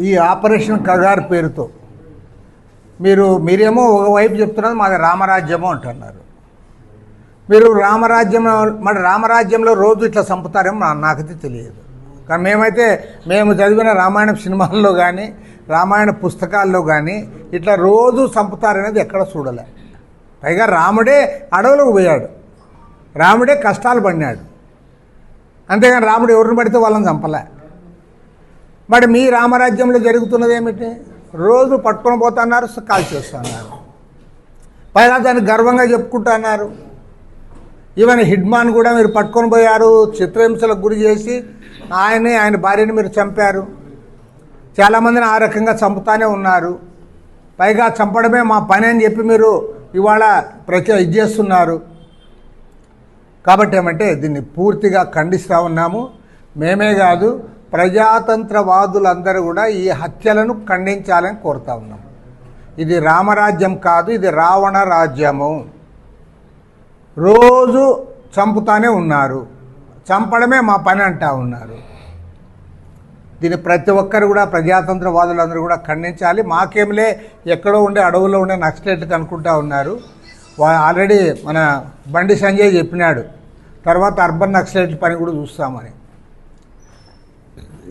ఈ ఆపరేషన్ కగారు పేరుతో. మీరు మీరేమో ఒకవైపు చెప్తున్నారు మాది రామరాజ్యము అంటున్నారు. మీరు రామరాజ్యం మరి రామరాజ్యంలో రోజు ఇట్లా చంపుతారేమో నాకైతే తెలియదు. కానీ మేమైతే మేము చదివిన రామాయణ సినిమాల్లో కానీ రామాయణ పుస్తకాల్లో కానీ ఇట్లా రోజు చంపుతారనేది ఎక్కడ చూడలే. పైగా రాముడే అడవులకు పోయాడు. రాముడే కష్టాలు పడినాడు. అంతేగాని రాముడు ఎవరిని పడితే వాళ్ళని చంపలే. మరి మీ రామరాజ్యంలో జరుగుతున్నది ఏమిటి? రోజు పట్టుకొని పోతున్నారు కాల్ చేస్తున్నారు. పైగా దాన్ని గర్వంగా చెప్పుకుంటున్నారు. ఈవెన్ హిడ్మాన్ కూడా మీరు పట్టుకొని పోయారు చిత్రహింసలకు గురి చేసి ఆయన్ని ఆయన భార్యని మీరు చంపారు. చాలామందిని ఆ రకంగా చంపుతానే ఉన్నారు. పైగా చంపడమే మా పని అని చెప్పి మీరు ఇవాళ ప్రచ ఇది చేస్తున్నారు. కాబట్టి ఏమంటే దీన్ని పూర్తిగా ఖండిస్తూ ఉన్నాము. మేమే కాదు ప్రజాతంత్రవాదులందరూ కూడా ఈ హత్యలను ఖండించాలని కోరుతా ఉన్నాం. ఇది రామరాజ్యం కాదు ఇది రావణ రాజ్యము. రోజు చంపుతానే ఉన్నారు. చంపడమే మా పని అంటా ఉన్నారు. దీన్ని ప్రతి ఒక్కరు కూడా ప్రజాతంత్రవాదులందరూ కూడా ఖండించాలి. మాకేమిలే ఎక్కడో ఉండే అడవుల్లో ఉండే నక్సలైట్లు అనుకుంటా ఉన్నారు. వా- ఆల్రెడీ మన బండి సంజయ్ చెప్పినాడు. తర్వాత అర్బన్ నక్సలైట్ల పని కూడా చూస్తామని.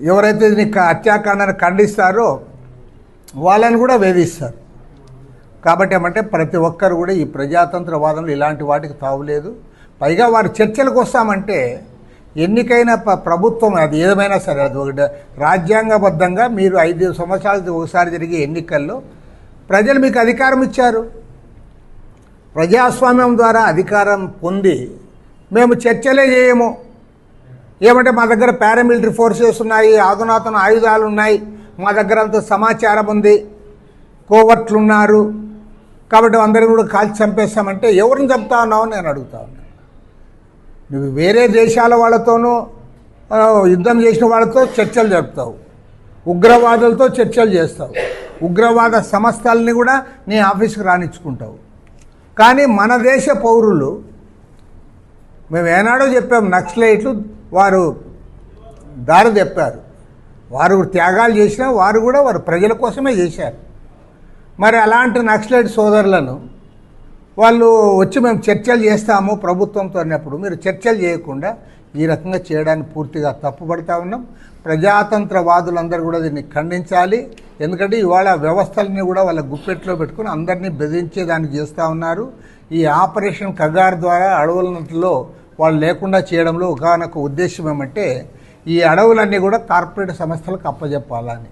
ఎవరైతే దీన్ని హత్యాకాండాన్ని ఖండిస్తారో వాళ్ళని కూడా వేధిస్తారు. కాబట్టి ఏమంటే ప్రతి ఒక్కరు కూడా ఈ ప్రజాతంత్రవాదంలో ఇలాంటి వాటికి తావులేదు పైగా వారు చర్చలకు వస్తామంటే ఎన్నికైన ప్రభుత్వం అది ఏమైనా సరే అది ఒకటి రాజ్యాంగబద్ధంగా మీరు ఐదు సంవత్సరాలకి ఒకసారి జరిగే ఎన్నికల్లో ప్రజలు మీకు అధికారం ఇచ్చారు. ప్రజాస్వామ్యం ద్వారా అధికారం పొంది మేము చర్చలే చేయము. ఏమంటే మా దగ్గర పారామిలిటరీ ఫోర్సెస్ ఉన్నాయి ఆధునాతన ఆయుధాలు ఉన్నాయి మా దగ్గర అంత సమాచారం ఉంది కోవర్ట్లు ఉన్నారు కాబట్టి అందరిని కూడా కాల్చి చంపేస్తామంటే ఎవరిని చంపుతా ఉన్నావు నేను అడుగుతా ఉన్నాను నువ్వు వేరే దేశాల వాళ్ళతోనూ యుద్ధం చేసిన వాళ్ళతో చర్చలు జరుపుతావు. ఉగ్రవాదులతో చర్చలు చేస్తావు. ఉగ్రవాద సంస్థల్ని కూడా నీ ఆఫీస్కి రాణించుకుంటావు కానీ మన దేశ పౌరులు మేము ఏనాడో చెప్పాం నక్సలైట్లు వారు దారి తెప్పారు. వారు త్యాగాలు చేసినా వారు కూడా వారు ప్రజల కోసమే చేశారు. మరి అలాంటి నక్సలైట్ సోదరులను వాళ్ళు వచ్చి మేము చర్చలు చేస్తాము ప్రభుత్వంతో అన్నప్పుడు మీరు చర్చలు చేయకుండా ఈ రకంగా చేయడానికి పూర్తిగా తప్పుపడతా ఉన్నాం. ప్రజాతంత్రవాదులందరూ కూడా దీన్ని ఖండించాలి. ఎందుకంటే ఇవాళ వ్యవస్థలని కూడా వాళ్ళ గుప్పెట్లో పెట్టుకుని అందరినీ బెదిరించేదానికి చేస్తూ ఉన్నారు. ఈ ఆపరేషన్ కగార్ ద్వారా అడవులలో వాళ్ళు లేకుండా చేయడంలో ఒకనొక ఉద్దేశం ఏమంటే ఈ అడవులన్నీ కూడా కార్పొరేట్ సంస్థలకు అప్పజెప్పాలని.